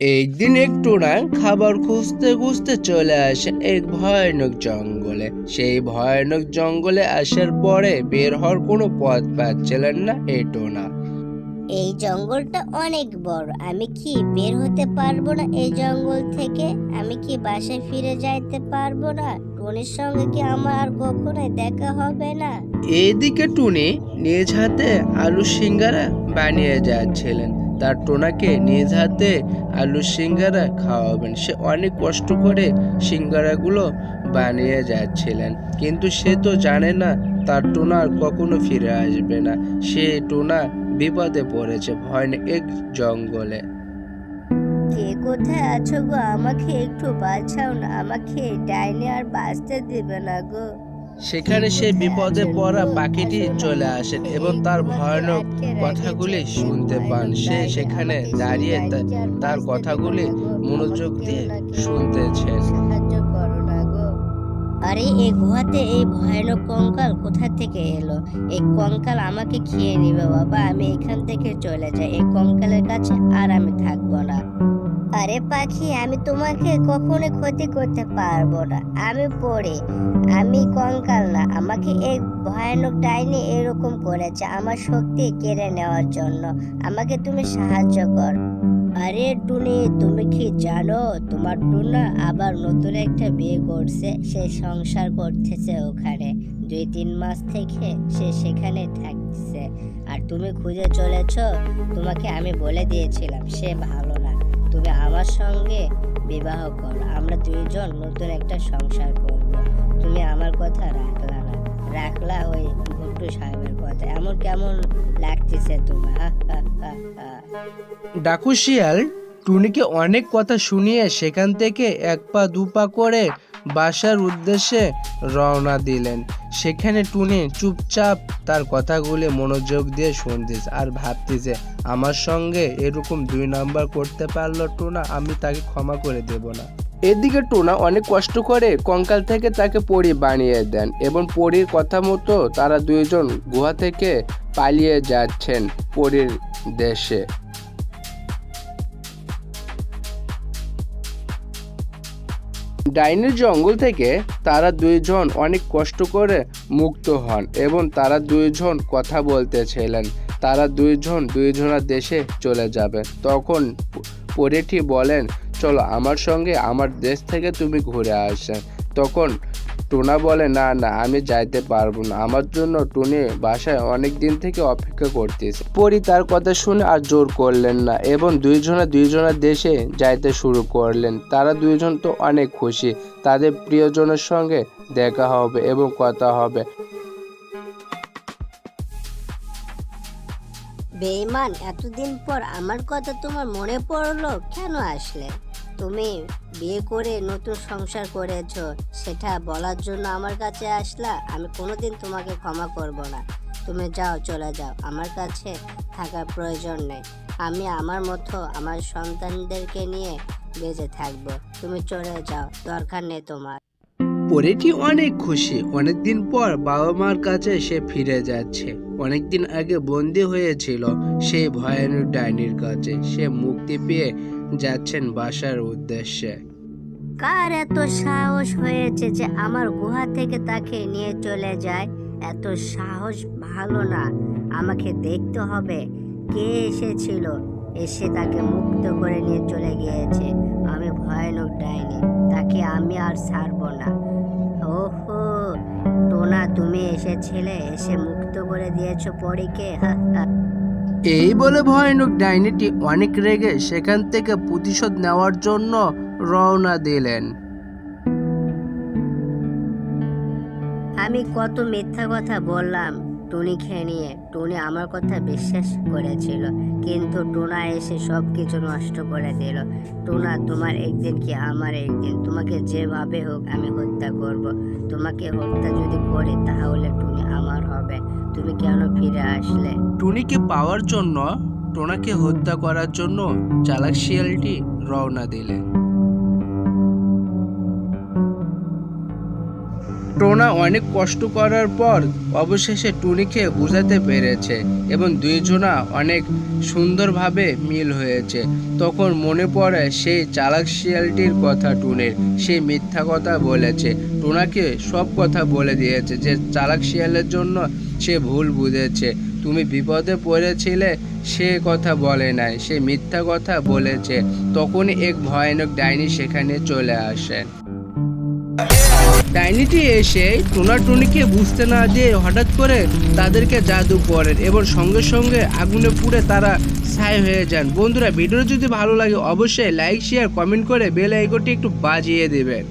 একদিন একটু না খাবার খুঁজতে খুঁজতে চলে আসে এক ভয়ানক জঙ্গলে। সেই ভয়ানক জঙ্গলে আসার পরে বের হওয়ার কোনো পথ পাচ্ছিলেন না এটো না। এই জঙ্গলটা অনেক বড়। আমি কি বের হতে পারব না এই জঙ্গল থেকে? আমি কি বাসায় ফিরে যাইতে পারব না? টুনির সঙ্গে কি আমার আর কখনোই দেখা হবে না? এইদিকে টুনি নিজ হাতে আলু সিঙ্গারা বানিয়ে যাচ্ছিলেন। তার টোনাকে নিজ হাতে আলু সিঙ্গারা খাওয়াবেন। সে অনেক কষ্ট করে সিঙ্গারাগুলো বানিয়ে যাচ্ছিলেন। কিন্তু সে তো জানে না, তার টোনা আর কখনো ফিরে আসবে না। সে টোনা বিপদে পড়েছে ভয়ানক এক জঙ্গলে। কে কোথায় আছো গো? আমাকে একটু বাঁচাও না। আমাকে ডাইনি আর বাঁচতে দেবে না গো। সেখানে সে বিপদে পড়া পাখিটি চলে আসেন এবং তার ভয়ানক কথাগুলি শুনতে পান। সে সেখানে দাঁড়িয়ে তার কথাগুলি মনোযোগ দিয়ে শুনতেছেন। আরে এই গুহাতে এই ভয়ানক কঙ্কাল কোথা থেকে এলো? এই কঙ্কাল আমাকে খেয়ে নিবে বাবা, আমি এখান থেকে চলে যাই। এই কঙ্কালের কাছে আর আমি থাকব না। আরে পাখি, আমি তোমাকে কখনো ক্ষতি করতে পারব না। আমি পড়ে, আমি কঙ্কাল না। আমাকে এই ভয়ানক ডাইনি এরকম করেছে আমার শক্তি কেড়ে নেওয়ার জন্য। আমাকে তুমি সাহায্য কর। আরে টুনি, তুমি কি জানো, তোমার টুনা আবার নতুন একটা বিয়ে করছে, সে সংসার করতেছে ওখানে। দুই তিন মাস থেকে সে সেখানে থাকছে। আর তুমি খুঁজে চলেছ, তোমাকে আমি বলে দিয়েছিলাম, সে ভালো না। তুমি আমার সঙ্গে বিবাহ করো, আমরা দুইজন নতুন একটা সংসার করব। তুমি আমার কথা রাখলা। না রাখলা ওই ভুট্টু সাহেবের কথা এমন কেমন লাগতেছে তোমার। ডাকু শিয়াল, টুনিকে অনেক কথা শুনিয়ে সেখান থেকে এক পা দু পা করে বাসার উদ্দেশ্যে রওনা দিলেন। সেখানে টুনি চুপচাপ তার কথাগুলি মনোযোগ দিয়ে শুনতেছে আর ভাবতেছে, আমার সঙ্গে এরকম দুই নাম্বার করতে পারল টুনা, আমি তাকে ক্ষমা করে দেব না। এদিকে টোনা অনেক কষ্ট করে কঙ্কাল থেকে তাকে পরি বানিয়ে দেন এবং পরীর কথা মতো তারা দুইজন গুহা থেকে পালিয়ে যাচ্ছেন পরীর দেশে। ডাইনের জঙ্গল থেকে তারা দুইজন অনেক কষ্ট করে মুক্ত হন এবং তারা দুইজন কথা বলতেছিলেন। তারা দুইজন দুইজনের দেশে চলে যাবে। তখন পরেটি বলেন চলো আমার সঙ্গে আমার দেশ থেকে তুমি ঘুরে আসেন তখন টোনা বলে, না না, আমি যাইতে পারব না। আমার জন্য টুনি বাসায় অনেক দিন থেকে অপেক্ষা করতেছে। পরি তার কথা শুনে আর জোর করলেন না এবং দুইজনে দুইজনের দেশে যাইতে শুরু করলেন। তারা দুইজন তো অনেক খুশি। তাদের প্রিয়জনের সঙ্গে দেখা হবে এবং কথা হবে। বেইমান এতদিন পর আমার কথা তোমার মনে পড়ল? কেন আসলে? তুমি বিয়ে করে নতুন সংসার করেছ, সেটা বলার জন্য আমার কাছে আসলা? আমি কোনোদিন তোমাকে ক্ষমা করব না। তুমি যাও, চলে যাও। আমার কাছে থাকার প্রয়োজন নেই। আমি আমার মতো আমার সন্তানদেরকে নিয়ে বেঁচে থাকব। তুমি চলে যাও। দরকার নেই তোমার। পরেটি অনেক খুশি। অনেকদিন পর বাবা মার কাছে সে ফিরে যাচ্ছে। অনেকদিন আগে বন্দি হয়েছিল সেই ভয়ানক ডাইনির কাছে। সে মুক্তি পেয়ে যাচ্ছেন বাসার উদ্দেশ্যে। কার এত সাহস হয়েছে যে আমার গুহা থেকে তাকে নিয়ে চলে যায়? এত সাহস ভালো না। আমাকে দেখতে হবে। কে এসেছিল? এসে তাকে মুক্ত করে নিয়ে চলে গিয়েছে। আমি ভয়ানক ডাইনি। তাকে আমি আর ছাড়বো না। ওহো টোনা তুমি এসেছিলে এসে মুক্ত করে দিয়েছ পরীকে এই বলে ভয়ানক ডাইনিটি অনেক রেগে সেখান থেকে প্রতিশোধ নেওয়ার জন্য রওনা দিলেন। আমি কত মিথ্যা কথা বললাম। টুনি খেয়ে নিয়ে টুনি আমার কথা বিশ্বাস করেছিল। কিন্তু টোনা এসে সব কিছু নষ্ট করে দিল। টোনা, তোমার একদিন কি আমার একদিন? তোমাকে যেভাবে হোক আমি হত্যা করব। তোমাকে হত্যা যদি করি তাহলে টুনি আমার হবে। তুমি কেন ফিরে আসলে? টুনিকে পাওয়ার জন্য, টোনাকে হত্যা করার জন্য চালাক শিয়ালটি রওনা দিলেন। টোনা অনেক কষ্ট করার পর অবশেষে টুনিকে বোঝাতে পেরেছে এবং দুইজনা অনেক সুন্দরভাবে মিল হয়েছে। তখন মনে পড়ে সেই চালাক শিয়ালটির কথা টুনির। সে মিথ্যা কথা বলেছে। টোনাকে সব কথা বলে দিয়েছে যে চালাক শিয়ালের জন্য সে ভুল বুঝেছে। তুমি বিপদে পড়েছিলে, সে কথা বলে নাই, সে মিথ্যা কথা বলেছে। তখনই এক ভয়ানক ডাইনি সেখানে চলে আসে। ডাইনিটি এসে টোনা টুনিকে বুঝতে না দিয়ে হঠাৎ করে তাদেরকে জাদু করেন এবং সঙ্গে সঙ্গে আগুনে পুড়ে তারা ছাই হয়ে যান। বন্ধুরা ভিডিও যদি ভালো লাগে, অবশ্যই লাইক শেয়ার কমেন্ট করে বেল আইকনটি একটু বাজিয়ে দেবেন।